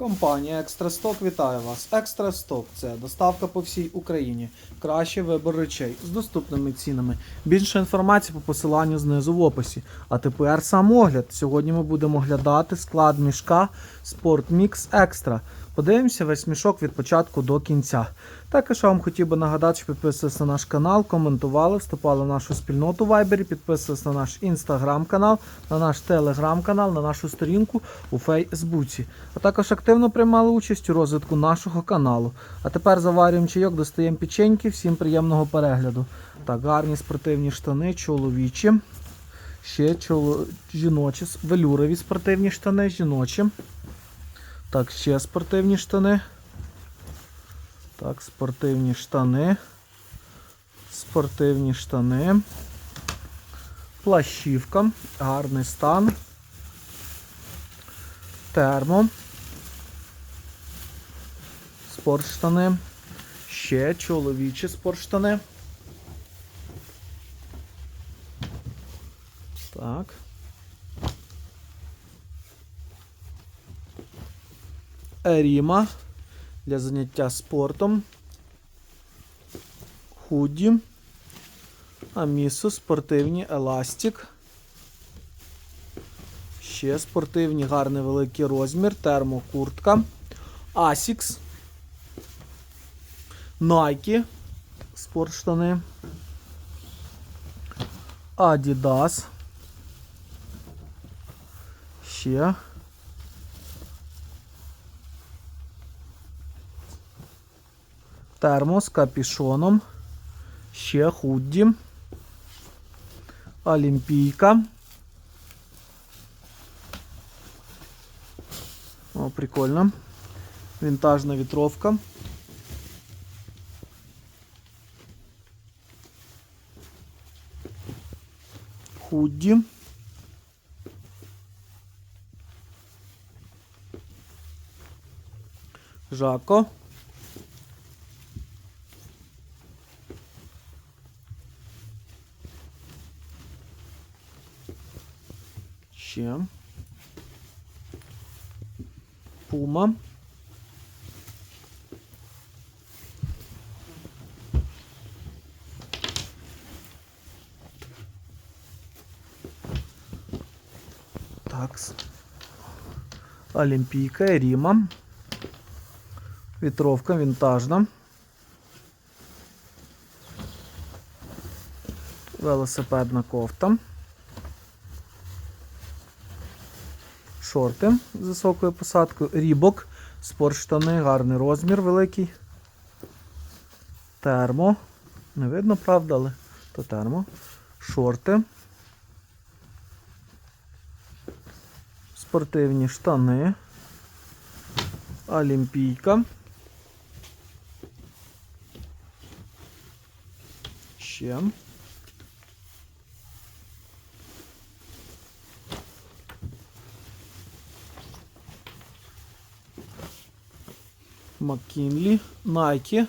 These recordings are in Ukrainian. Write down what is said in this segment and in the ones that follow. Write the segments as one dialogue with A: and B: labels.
A: Компанія Екстрасток вітає вас. Екстрасток це доставка по всій Україні. Кращий вибір речей з доступними цінами. Більше інформації по посиланню знизу в описі. А тепер сам огляд. Сьогодні ми будемо оглядати склад мішка Sportmix Extra. Подивимося весь мішок від початку до кінця. Також я вам хотів би нагадати, що підписувалися на наш канал, коментували, вступали в нашу спільноту в Viber, підписувалися на наш інстаграм канал, на наш телеграм-канал, на нашу сторінку у Фейсбуці. А також активно приймали участь у розвитку нашого каналу. А тепер заварюємо чайок, достаємо печеньки. Всім приємного перегляду. Так, гарні спортивні штани, чоловічі. Ще чоло... жіночі, велюрові спортивні штани, жіночі. Так, ще спортивні штани. Так, спортивні штани. Спортивні штани. Плащівка. Гарний стан. Термо. Спортштани. Ще чоловічі спортштани. Так. Еріма для заняття спортом. Худі. Амісу, спортивні еластик. Ще спортивні, гарний великий розмір, термокуртка. Asics. Nike. Спортштани. Adidas. Ще. Термо з капішоном. Ще худді. Олімпійка. О, прикольно. Вінтажна вітровка. Худді. Жако. Ще. Пума. Такс. Олімпійка, Ріма. Вітровка вінтажна. Велосипедна кофта. Шорти з високою посадкою. Рібок. Спортштани, гарний розмір великий. Термо. Не видно, правда, але то термо. Шорти. Спортивні штани. Олімпійка. Ще. Маккінлі, Найкі.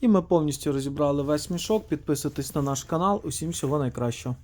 A: І ми повністю розібрали весь мішок. Підписуйтесь на наш канал. Усім всього найкращого.